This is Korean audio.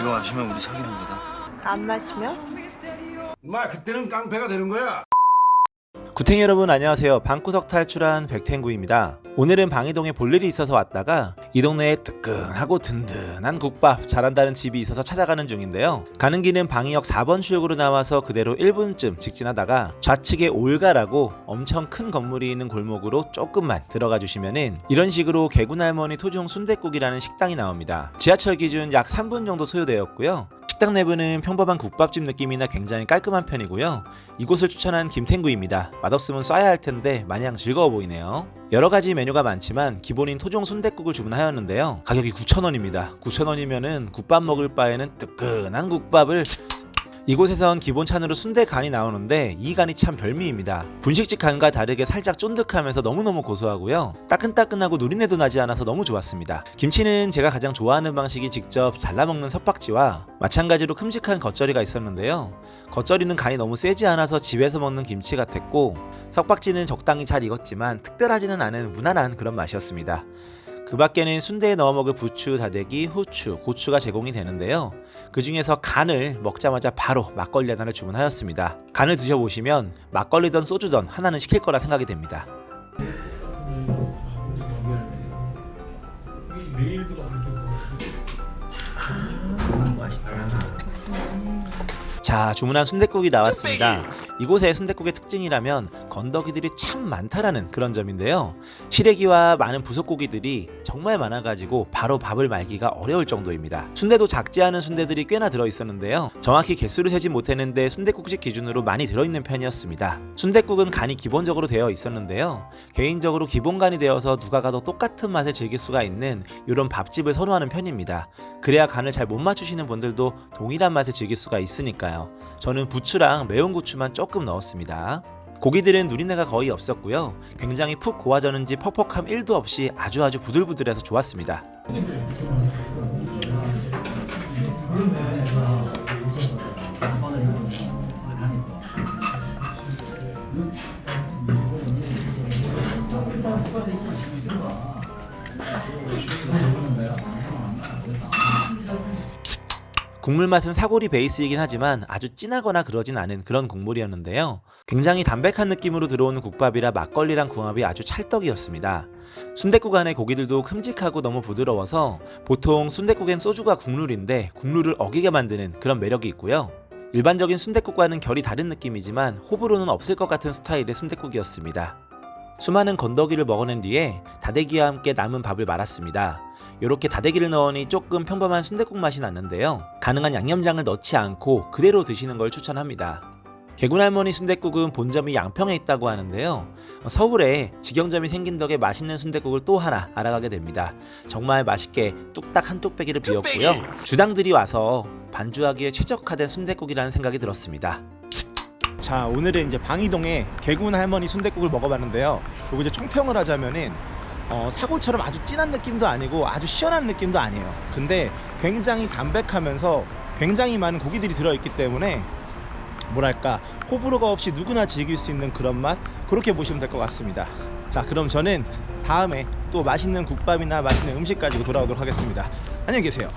이거 마시면 우리 사귀는 거다. 안 마시면? 마 그때는 깡패가 되는 거야. 구탱이 여러분 안녕하세요. 방구석 탈출한 백탱구입니다. 오늘은 방이동에 볼 일이 있어서 왔다가 이 동네에 뜨끈하고 든든한 국밥 잘한다는 집이 있어서 찾아가는 중인데요. 가는 길은 방이역 4번 출구로 나와서 그대로 1분쯤 직진하다가 좌측에 올가라고 엄청 큰 건물이 있는 골목으로 조금만 들어가 주시면은 이런 식으로 개군 할머니 토종 순댓국이라는 식당이 나옵니다. 지하철 기준 약 3분 정도 소요되었고요. 식당 내부는 평범한 국밥집 느낌이나 굉장히 깔끔한 편이고요. 이곳을 추천한 김탱구입니다. 맛없으면 쏴야 할 텐데 마냥 즐거워 보이네요. 여러 가지 메뉴가 많지만 기본인 토종 순댓국을 주문하였는데요. 가격이 9,000원입니다. 9,000원이면은 국밥 먹을 바에는 뜨끈한 국밥을 이곳에선 기본 찬으로 순대 간이 나오는데 이 간이 참 별미입니다. 분식집 간과 다르게 살짝 쫀득하면서 너무너무 고소하고요. 따끈따끈하고 누린내도 나지 않아서 너무 좋았습니다. 김치는 제가 가장 좋아하는 방식이 직접 잘라먹는 섭박지와 마찬가지로 큼직한 겉절이가 있었는데요. 겉절이는 간이 너무 세지 않아서 집에서 먹는 김치 같았고 섭박지는 적당히 잘 익었지만 특별하지는 않은 무난한 그런 맛이었습니다. 그 밖에는 순대에 넣어 먹을 부추, 다대기, 후추, 고추가 제공이 되는데요. 그 중에서 간을 먹자마자 바로 막걸리 하나를 주문하였습니다. 간을 드셔보시면 막걸리든 소주든 하나는 시킬 거라 생각이 됩니다. 자, 주문한 순댓국이 나왔습니다. 이곳의 순댓국의 특징이라면 건더기들이 참 많다라는 그런 점인데요. 시래기와 많은 부속고기들이 정말 많아가지고 바로 밥을 말기가 어려울 정도입니다. 순대도 작지 않은 순대들이 꽤나 들어 있었는데요. 정확히 개수를 세지 못했는데 순댓국식 기준으로 많이 들어있는 편이었습니다. 순댓국은 간이 기본적으로 되어 있었는데요. 개인적으로 기본 간이 되어서 누가 가도 똑같은 맛을 즐길 수가 있는 이런 밥집을 선호하는 편입니다. 그래야 간을 잘 못 맞추시는 분들도 동일한 맛을 즐길 수가 있으니까요. 저는 부추랑 매운 고추만 조금 넣었습니다. 고기들은 누린내가 거의 없었고요. 굉장히 푹 고아졌는지 퍽퍽함 1도 없이 아주 아주 부들부들해서 좋았습니다. 국물 맛은 사골이 베이스이긴 하지만 아주 진하거나 그러진 않은 그런 국물이었는데요. 굉장히 담백한 느낌으로 들어오는 국밥이라 막걸리랑 궁합이 아주 찰떡이었습니다. 순댓국 안에 고기들도 큼직하고 너무 부드러워서 보통 순댓국엔 소주가 국룰인데 국룰을 어기게 만드는 그런 매력이 있고요. 일반적인 순댓국과는 결이 다른 느낌이지만 호불호는 없을 것 같은 스타일의 순댓국이었습니다. 수많은 건더기를 먹어낸 뒤에 다대기와 함께 남은 밥을 말았습니다. 이렇게 다대기를 넣으니 조금 평범한 순댓국 맛이 났는데요. 가능한 양념장을 넣지 않고 그대로 드시는 걸 추천합니다. 개군할머니 순댓국은 본점이 양평에 있다고 하는데요. 서울에 직영점이 생긴 덕에 맛있는 순댓국을 또 하나 알아가게 됩니다. 정말 맛있게 뚝딱 한 뚝배기를 비웠고요. 주당들이 와서 반주하기에 최적화된 순댓국이라는 생각이 들었습니다. 자 오늘은 이제 방이동에 개군 할머니 순댓국을 먹어봤는데요. 그리고 이제 총평을 하자면은 어, 사골처럼 아주 진한 느낌도 아니고 아주 시원한 느낌도 아니에요. 근데 굉장히 담백하면서 굉장히 많은 고기들이 들어있기 때문에 뭐랄까 호불호가 없이 누구나 즐길 수 있는 그런 맛 그렇게 보시면 될 것 같습니다. 자 그럼 저는 다음에 또 맛있는 국밥이나 맛있는 음식 가지고 돌아오도록 하겠습니다. 안녕히 계세요.